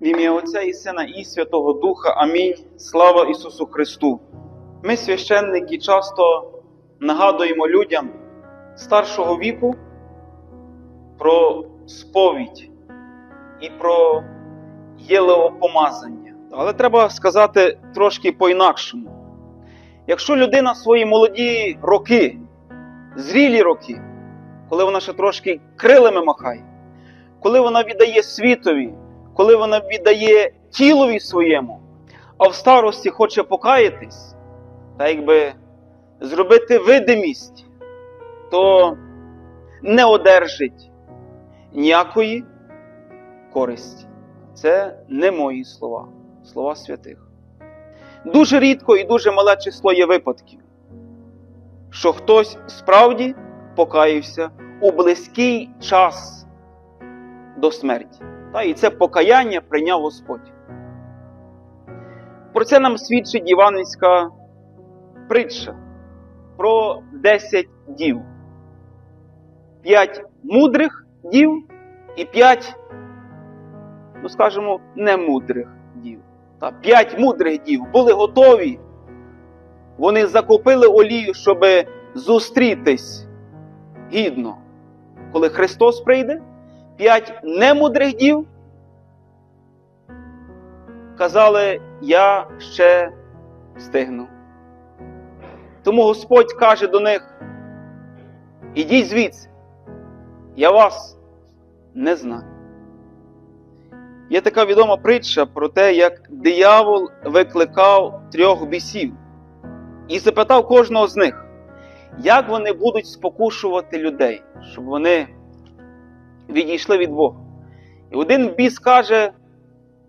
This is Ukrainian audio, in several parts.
В ім'я Отця і Сина і Святого Духа. Амінь. Слава Ісусу Христу. Ми, священники, часто нагадуємо людям старшого віку про сповідь і про єлеопомазання. Але треба сказати трошки по-інакшому. Якщо людина свої молоді роки, зрілі роки, коли вона ще трошки крилами махає, коли вона віддає світові, коли вона віддає тілові своєму, а в старості хоче покаятись, та якби зробити видимість, то не одержить ніякої користі. Це не мої слова, слова святих. Дуже рідко і дуже мале число є випадків, що хтось справді покаявся у близький час до смерті. Та, і це покаяння прийняв Господь. Про це нам свідчить Іванівська притча про 10 дів. П'ять мудрих дів і п'ять, ну скажімо, немудрих дів. Та п'ять мудрих дів були готові. Вони закупили олію, щоб зустрітись гідно, коли Христос прийде. П'ять немудрих дів казали, я ще встигну. Тому Господь каже до них: ідіть звідси, я вас не знаю. Є така відома притча про те, як диявол викликав трьох бісів і запитав кожного з них, як вони будуть спокушувати людей, щоб вони відійшли від Бога. І один біс каже: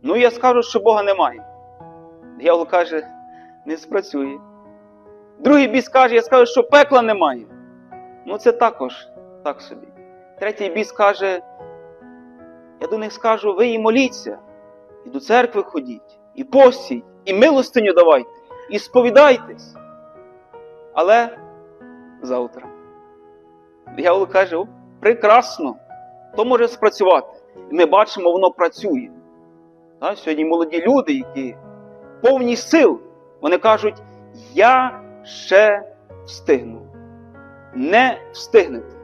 Ну, я скажу, що Бога немає. Диявол каже, не спрацює. Другий біс каже, я скажу, що пекла немає. Ну, це також так собі. Третій біс каже, я до них скажу, ви і моліться, і до церкви ходіть, і постіть, і милостиню давайте, і сповідайтесь. Але завтра. Диявол каже, прекрасно, то може спрацювати. І ми бачимо, воно працює. Так? Сьогодні молоді люди, які повні сил, вони кажуть, я ще встигну. Не встигнете.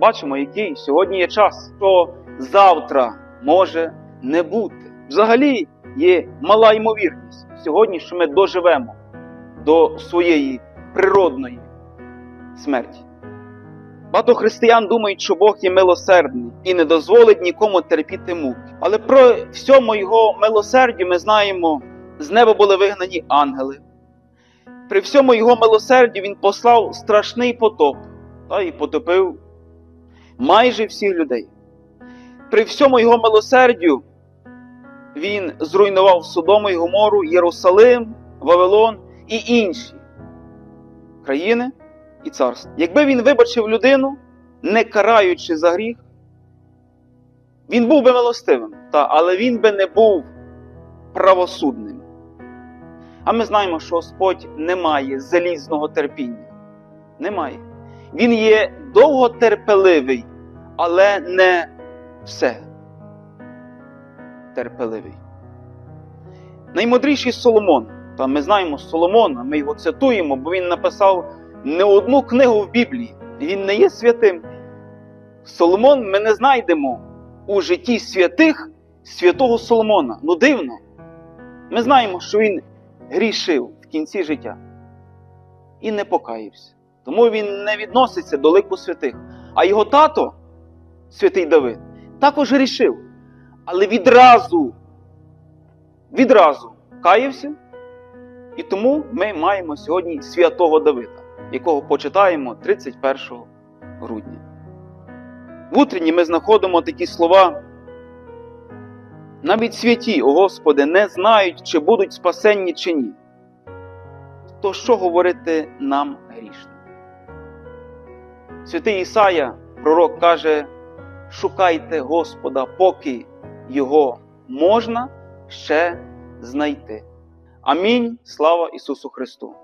Бачимо, який сьогодні є час, що завтра може не бути. Взагалі є мала ймовірність сьогодні, що ми доживемо до своєї природної смерті. Багато християн думають, що Бог є милосердний і не дозволить нікому терпіти муки. Але про всьому його милосердю ми знаємо, з неба були вигнані ангели. При всьому його милосердю він послав страшний потоп та і потопив майже всіх людей. При всьому його милосердю він зруйнував Содому і Гомору, Єрусалим, Вавилон і інші країни і царства. Якби він вибачив людину, не караючи за гріх, він був би милостивим, та, але він би не був правосудним. А ми знаємо, що Господь не має залізного терпіння. Немає. Він є довготерпеливий, але не все терпеливий. Наймудріший Соломон, та ми знаємо Соломона, ми його цитуємо, бо він написав не одну книгу в Біблії. Він не є святим. Соломон ми не знайдемо у житті святих святого Соломона. Ну дивно. Ми знаємо, що він грішив в кінці життя і не покаявся. Тому він не відноситься до лику святих. А його тато, святий Давид, також грішив. Але відразу, відразу каявся. І тому ми маємо сьогодні святого Давида, якого почитаємо 31 грудня. В утренні ми знаходимо такі слова. Навіть святі, о Господи, не знають, чи будуть спасенні, чи ні. То що говорити нам грішно? Святий Ісая, пророк, каже: шукайте Господа, поки Його можна ще знайти. Амінь. Слава Ісусу Христу!